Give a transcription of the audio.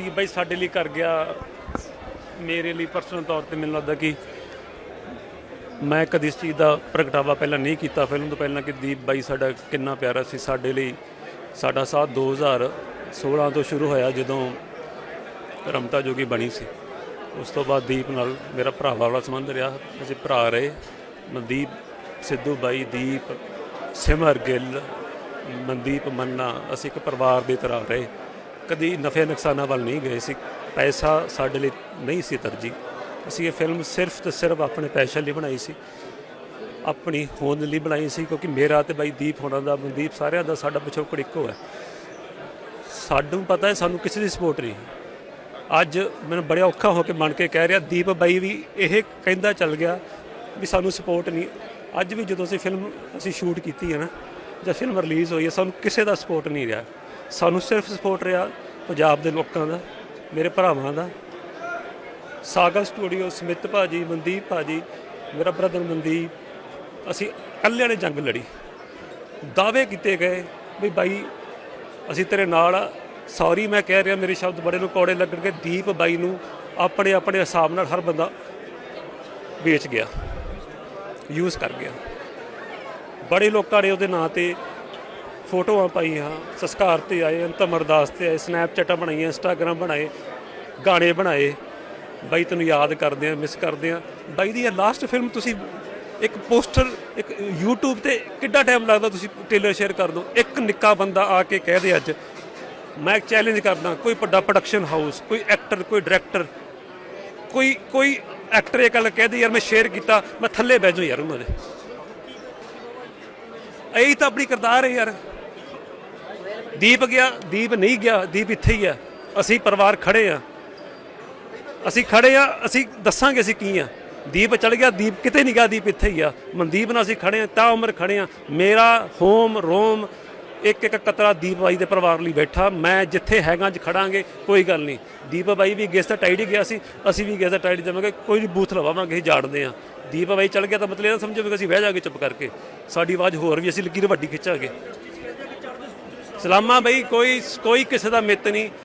ਦੀਪ ਬਾਈ ਸਾਡੇ ਲਈ ਕਰ ਗਿਆ। ਮੇਰੇ ਲਈ ਪਰਸਨਲ ਤੌਰ ਤੇ ਮੈਨੂੰ ਲੱਗਦਾ ਕਿ ਮੈਂ ਕਦੀ ਇਸ ਚੀਜ਼ ਦਾ ਪ੍ਰਗਟਾਵਾ ਪਹਿਲਾਂ ਨਹੀਂ ਕੀਤਾ। ਫਿਲਮ ਤੋਂ ਪਹਿਲਾਂ ਕਿ ਦੀਪ ਬਾਈ ਸਾਡਾ ਕਿੰਨਾ ਪਿਆਰਾ ਸੀ। ਸਾਡੇ ਲਈ ਸਾਡਾ ਸਾਥ 2016 ਤੋਂ ਸ਼ੁਰੂ ਹੋਇਆ ਜਦੋਂ ਰਮਤਾ ਜੋਗੀ ਬਣੀ ਸੀ। ਉਸ ਤੋਂ ਬਾਅਦ ਦੀਪ ਨਾਲ ਮੇਰਾ ਭਰਾਵਾਂ ਵਾਲਾ ਸੰਬੰਧ ਰਿਹਾ। ਅਸੀਂ ਭਰਾ ਰਹੇ। ਮਨਦੀਪ ਸਿੱਧੂ ਬਾਈ, ਦੀਪ, ਸਿਮਰ ਗਿੱਲ, ਮਨਦੀਪ ਮੰਨਾ। ਅਸੀਂ ਇੱਕ ਪਰਿਵਾਰ ਦੀ ਤਰ੍ਹਾਂ ਰਹੇ। ਕਦੀ ਨਫੇ ਨੁਕਸਾਨਾਂ ਵੱਲ ਨਹੀਂ ਗਏ ਸੀ। ਪੈਸਾ ਸਾਡੇ ਲਈ ਨਹੀਂ ਸੀ ਤਰਜੀਹ। ਅਸੀਂ ਇਹ ਫਿਲਮ ਸਿਰਫ ਤੇ ਸਿਰਫ ਆਪਣੇ ਪੈਸ਼ਨ ਲਈ ਬਣਾਈ ਸੀ। ਆਪਣੀ ਹੋਂਦ ਲਈ ਬਣਾਈ ਸੀ, ਕਿਉਂਕਿ ਮੇਰਾ ਤੇ ਬਾਈ ਦੀਪ ਹੋਣਾ ਦਾ, ਮਨਦੀਪ ਸਾਰਿਆਂ ਦਾ ਸਾਡਾ ਪਿਛੋਕੜ ਇੱਕੋ ਹੈ। ਸਾਨੂੰ ਪਤਾ ਹੈ, ਸਾਨੂੰ ਕਿਸੇ ਦੀ ਸਪੋਰਟ ਨਹੀਂ। ਅੱਜ ਮੈਨੂੰ ਬੜਾ ਔਖਾ ਹੋ ਕੇ ਮੰਨ ਕੇ ਕਹਿ ਰਿਹਾ, ਦੀਪ ਬਾਈ ਵੀ ਇਹ ਕਹਿੰਦਾ ਚੱਲ ਗਿਆ ਵੀ ਸਾਨੂੰ ਸਪੋਰਟ ਨਹੀਂ। ਅੱਜ ਵੀ ਜਦੋਂ ਅਸੀਂ ਫਿਲਮ ਅਸੀਂ ਸ਼ੂਟ ਕੀਤੀ ਹੈ ਨਾ, ਜਾਂ ਫਿਲਮ ਰਿਲੀਜ਼ ਹੋਈ ਹੈ, ਸਾਨੂੰ ਕਿਸੇ ਦਾ ਸਪੋਰਟ ਨਹੀਂ ਰਿਹਾ। ਸਾਨੂੰ ਸਿਰਫ ਸਪੋਰਟ ਰਿਹਾ ਪੰਜਾਬ ਦੇ ਲੋਕਾਂ ਦਾ, ਮੇਰੇ ਭਰਾਵਾਂ ਦਾ। ਸਾਗਰ ਸਟੂਡੀਓ, ਸਮਿਤ ਭਾਜੀ, ਮਨਦੀਪ ਭਾਜੀ, ਮੇਰਾ ਬ੍ਰਦਰ ਮਨਦੀਪ, ਅਸੀਂ ਇਕੱਲਿਆਂ ਨੇ ਜੰਗ ਲੜੀ। ਦਾਅਵੇ ਕੀਤੇ ਗਏ ਵੀ ਬਾਈ, ਅਸੀਂ ਤੇਰੇ ਨਾਲ ਆ। ਸੌਰੀ ਮੈਂ ਕਹਿ ਰਿਹਾ, ਮੇਰੇ ਸ਼ਬਦ ਬੜੇ ਨੂੰ ਕੌੜੇ ਲੱਗਣਗੇ। ਦੀਪ ਬਾਈ ਨੂੰ ਆਪਣੇ ਆਪਣੇ ਹਿਸਾਬ ਨਾਲ ਹਰ ਬੰਦਾ ਵੇਚ ਗਿਆ ਯੂਜ਼ ਕਰ ਗਿਆ। ਬੜੇ ਲੋਕਾਂ ਨੇ ਉਹਦੇ ਨਾਂ ਤੇ ਫੋਟੋਆਂ ਪਾਈਆਂ, ਸੰਸਕਾਰ ਤੇ ਆਏ, ਅੰਤਮ ਅਰਦਾਸ ਤੇ ਆਏ ਸਨੈਪਚੈਟਾਂ ਬਣਾਈਆਂ ਇੰਸਟਾਗ੍ਰਾਮ ਬਣਾਏ, ਗਾਣੇ ਬਣਾਏ। ਬਾਈ, ਤੈਨੂੰ ਯਾਦ ਕਰਦੇ ਆ ਮਿਸ ਕਰਦੇ ਆ। ਬਾਈ ਦੀ ਇਹ ਲਾਸਟ ਫਿਲਮ ਤੁਸੀਂ ਇੱਕ ਪੋਸਟਰ ਇੱਕ YouTube ਤੇ ਕਿੱਡਾ ਟਾਈਮ ਲੱਗਦਾ ਤੁਸੀਂ ਟੇਲਰ ਸ਼ੇਅਰ ਕਰ ਦਿਓ ਇੱਕ ਨਿੱਕਾ ਬੰਦਾ ਆ ਕੇ ਕਹਿ ਦੇ ਅੱਜ, ਮੈਂ ਇੱਕ ਚੈਲੰਜ ਕਰਦਾ, ਕੋਈ ਵੱਡਾ ਪ੍ਰੋਡਕਸ਼ਨ ਹਾਊਸ ਕੋਈ ਐਕਟਰ ਕੋਈ ਡਾਇਰੈਕਟਰ ਕੋਈ ਕੋਈ ਐਕਟਰ ਇਹ ਗੱਲ ਕਹਿ ਦੇ, ਯਾਰ ਮੈਂ ਸ਼ੇਅਰ ਕੀਤਾ, ਮੈਂ ਥੱਲੇ ਬਹਿ ਜਾਊਂ ਯਾਰ ਉਹਨਾਂ ਦੇ। ਇਹੀ ਤਾਂ ਆਪਣੀ ਕਰਤਾਰ ਹੈ ਯਾਰ। ਦੀਪ ਗਿਆ, ਦੀਪ ਨਹੀਂ ਗਿਆ, ਦੀਪ ਇੱਥੇ ਹੀ ਆ। ਅਸੀਂ ਪਰਿਵਾਰ ਖੜੇ ਆ। ਅਸੀਂ ਖੜੇ ਆ, ਅਸੀਂ ਦੱਸਾਂਗੇ ਅਸੀਂ ਕੀ ਆ। ਦੀਪ ਚਲ ਗਿਆ, ਦੀਪ ਕਿਤੇ ਨਹੀਂ ਗਿਆ, ਦੀਪ ਇੱਥੇ ਹੀ ਆ। ਮਨਦੀਪ ਨਾਲ ਅਸੀਂ ਖੜੇ ਆ, ਤਾਂ ਉਮਰ ਖੜੇ ਆ। ਮੇਰਾ ਹੋਮ, ਰੋਮ, ਇੱਕ ਇੱਕ ਕਤਰਾ ਦੀਪ ਬਾਈ ਦੇ ਪਰਿਵਾਰ ਲਈ ਬੈਠਾ। ਮੈਂ ਜਿੱਥੇ ਹੈਗਾ, ਅੱਜ ਖੜਾਂਗੇ, ਕੋਈ ਗੱਲ ਨਹੀਂ। ਦੀਪ ਬਾਈ ਵੀ ਗੈਸਟ ਟਾਈਡ ਹੀ ਗਿਆ ਸੀ, ਅਸੀਂ ਵੀ ਗੈਸਟ ਟਾਈਡ ਦੇਵਾਂਗੇ ਕੋਈ ਬੂਥ ਲਵਾਵਾਂਗੇ, ਅਸੀਂ ਜਾਣਦੇ ਆ। ਦੀਪ ਬਾਈ ਚਲ ਗਿਆ ਤਾਂ ਮਤਲਬ ਇਹ ਨਾ ਸਮਝੋ ਵੀ ਅਸੀਂ ਬਹਿ ਜਾਾਂਗੇ ਚੁੱਪ ਕਰਕੇ। ਸਾਡੀ ਆਵਾਜ਼ ਹੋਰ ਵੀ, ਅਸੀਂ ਲਕੀਰ ਵੱਡੀ ਖਿੱਚਾਂਗੇ। ਸਲਾਮਾ ਬਈ ਕੋਈ ਕੋਈ ਕਿਸੇ ਦਾ ਮਿੱਤ ਨਹੀਂ।